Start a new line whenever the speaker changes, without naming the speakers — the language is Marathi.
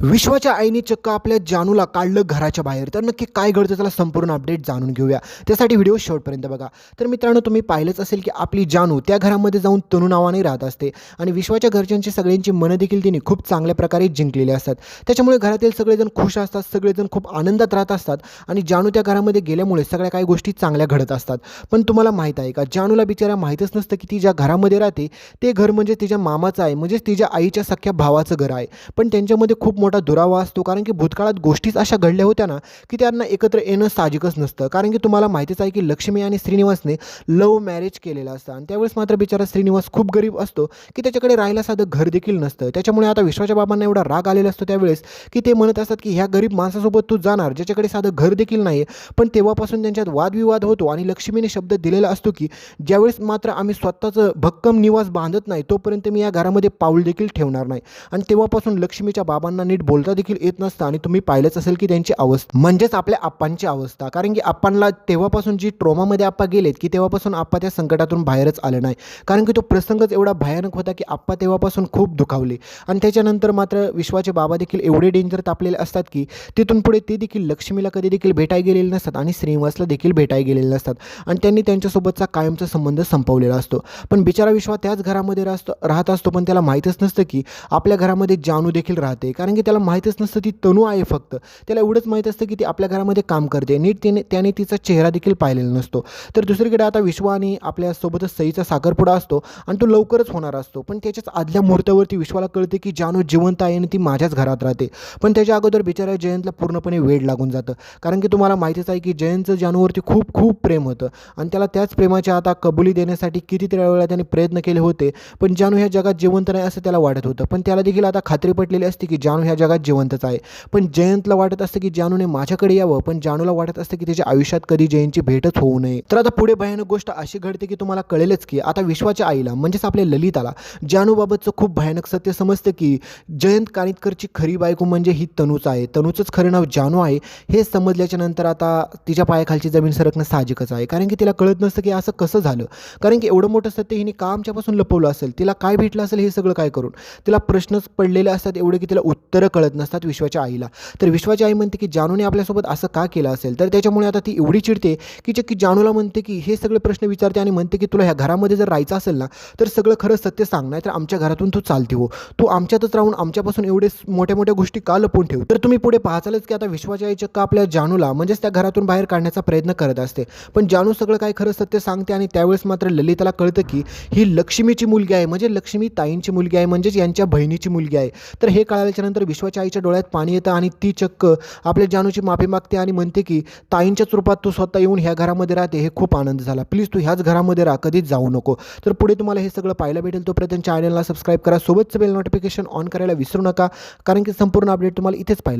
विश्वाच्या आईने चक्क आपल्या जानूला काढलं घराच्या बाहेर. तर नक्की काय घडतं त्याला संपूर्ण अपडेट जाणून घेऊया. त्यासाठी व्हिडिओ शेवटपर्यंत बघा. तर मित्रांनो तुम्ही पाहिलंच असेल की आपली जानू त्या घरामध्ये जाऊन तनू नावाने राहत असते आणि विश्वाच्या घरच्यांची सगळ्यांची मनं देखील तिने खूप चांगल्या प्रकारे जिंकलेली असतात. त्याच्यामुळे घरातील सगळेजण खुश असतात सगळेजण खूप आनंदात राहत असतात आणि जानू त्या घरामध्ये गेल्यामुळे सगळ्या काही गोष्टी चांगल्या घडत असतात. पण तुम्हाला माहीत आहे का जानूला बिचारा माहीतच नसतं की ती ज्या घरामध्ये राहते ते घर म्हणजे तिच्या मामाचं आहे म्हणजेच तिच्या आईच्या सख्या भावाचं घर आहे. पण त्यांच्यामध्ये खूप मोठा दुरावा असतो. कारण की भूतकाळात गोष्टीच अशा घडल्या होत्या ना की त्यांना एकत्र येणं साहजिकच नसतं. कारण की तुम्हाला माहितीच आहे की लक्ष्मी आणि श्रीनिवासने लव मॅरेज केलेलं असतं. आणि त्यावेळेस मात्र बिचारा श्रीनिवास खूप गरीब असतो की त्याच्याकडे राहायला साधं घर देखील नसतं. त्याच्यामुळे आता विश्वाच्या बाबांना एवढा राग आलेला असतो त्यावेळेस की ते म्हणत असतात की ह्या गरीब माणसासोबत तू जाणार ज्याच्याकडे साधं घर देखील नाही पण तेव्हापासून त्यांच्यात वादविवाद होतो आणि लक्ष्मीने शब्द दिलेला असतो की ज्यावेळेस मात्र आम्ही स्वतःचं भक्कम निवास बांधत नाही तोपर्यंत मी या घरामध्ये पाऊल देखील ठेवणार नाही. आणि तेव्हापासून लक्ष्मीच्या बाबांना नीट बोलता देखील येत नसतं आणि तुम्ही पाहिलंच असेल की त्यांची अवस्था म्हणजेच आपल्या आप्पांची अवस्था. कारण की आप्पांना तेव्हापासून जी ट्रोमामध्ये आप्पा गेलेत की तेव्हापासून आप्पा त्या संकटातून बाहेरच आलं नाही. कारण की तो प्रसंगच एवढा भयानक होता की आप्पा तेव्हापासून खूप दुखावले. आणि त्याच्यानंतर मात्र विश्वाचे बाबा देखील एवढे डेंजर तापलेले असतात की तिथून पुढे ते देखील लक्ष्मीला कधी देखील भेटाय गेलेले नसतात आणि श्रीनिवासला देखील भेटाय गेलेले नसतात. आणि त्यांनी त्यांच्यासोबतचा कायमचा संबंध संपवलेला असतो. पण बिचारा विश्वा त्याच घरामध्ये राहतो राहत असतो पण त्याला माहीतच नसतं की आपल्या घरामध्ये जानू देखील राहते. कारण की त्याला माहीतच नसतं ती तनू आहे फक्त. त्याला एवढंच माहीत असतं की ती आपल्या घरामध्ये काम करते. नीट तिने त्याने तिचा चेहरा देखील पाहिलेला नसतो. तर दुसरीकडे आता विश्वाने आपल्यासोबतच सईचा साखरपुडा असतो आणि तो लवकरच होणार असतो. पण त्याच्याच आदल्या मुहूर्तावरती विश्वाला कळते की जानू जिवंत आहे आणि ती माझ्याच घरात राहते. पण त्याच्या अगोदर बिचारा जयंतला पूर्णपणे वेळ लागून जातं. कारण की तुम्हाला माहितीच आहे की जयंतचं जानूवरती खूप खूप प्रेम होतं. आणि त्याला त्याच प्रेमाच्या आता कबुली देण्यासाठी कितीतरी वेळा त्याने प्रयत्न केले होते. पण जानू ह्या जगात जिवंत नाही असं त्याला वाटत होतं. पण त्याला देखील आता खात्री पटलेली असते की जानू ह्या जगात जिवंतच आहे. पण जयंतला वाटत असतं की जानूने माझ्याकडे यावं पण जानूला वाटत असतं की त्याच्या आयुष्यात कधी जयंतची भेटच होऊ नये. तर आता पुढे भयानक गोष्ट अशी घडते की तुम्हाला कळेलच की आता विश्वाच्या आईला म्हणजेच आपल्या ललिताला जानूबाबतचं खूप भयानक सत्य समजतं की जयंत कानितकरची खरी बायको म्हणजे ही तनूच आहे. तनूचंच खरं नाव जानू आहे. हे समजल्याच्या नंतर आता तिच्या पायाखालची जमीन सरकणं साहजिकच आहे. कारण की तिला कळत नसतं की असं कसं झालं. कारण की एवढं मोठं सत्य हिने का आमच्यापासून लपवलं असेल. तिला काय भेटलं असेल हे सगळं काय करून? तिला प्रश्नच पडलेले असतात एवढे की तिला उत्तर कळत नसतात विश्वाच्या आईला. तर विश्वाची आई म्हणते की जानूने आपल्यासोबत असं का केलं असेल? तर त्याच्यामुळे आता ती एवढी चिडते की चक्की जानूला म्हणते की हे सगळे प्रश्न विचारते आणि म्हणते की तुला ह्या घरामध्ये जर राहायचं असेल ना तर सगळं खरं सत्य सांग नाही तर आमच्या घरातून तू चालते हो. तू आमच्यातच राहून आमच्यापासून एवढे मोठ्या मोठ्या गोष्टी का लपवून ठेव? तर तुम्ही पुढे पाहचालच की आता विश्वाची आई चक्क आपल्या जानूला म्हणजेच त्या घरातून बाहेर काढण्याचा प्रयत्न करत असते. पण जानू सगळं काय खरं सत्य सांगते आणि त्यावेळेस मात्र ललिताला कळतं की ही लक्ष्मीची मुलगी आहे. म्हणजे लक्ष्मी ताईंची मुलगी आहे म्हणजेच यांच्या बहिणीची मुलगी आहे. तर हे कळाल्याच्यानंतर नंतर विश्वाच्या आईच्या डोळ्यात पाणी येतं आणि ती चक्क आपल्या जानूची माफी मागते आणि म्हणते की ताईंच्याच रूपात तू स्वतः येऊन ह्या घरामध्ये राहते. हे खूप आनंद झाला. प्लीज तू ह्याच घरामध्ये राहा. कधीच जाऊ नको. तर पुढे तुम्हाला हे सगळं पाहायला भेटेल. तोपर्यंत चॅनलला सबस्क्राईब करा. सोबतचं बेल नोटिफिकेशन ऑन करायला विसरू नका. कारण की संपूर्ण अपडेट तुम्हाला इथेच पाहिलं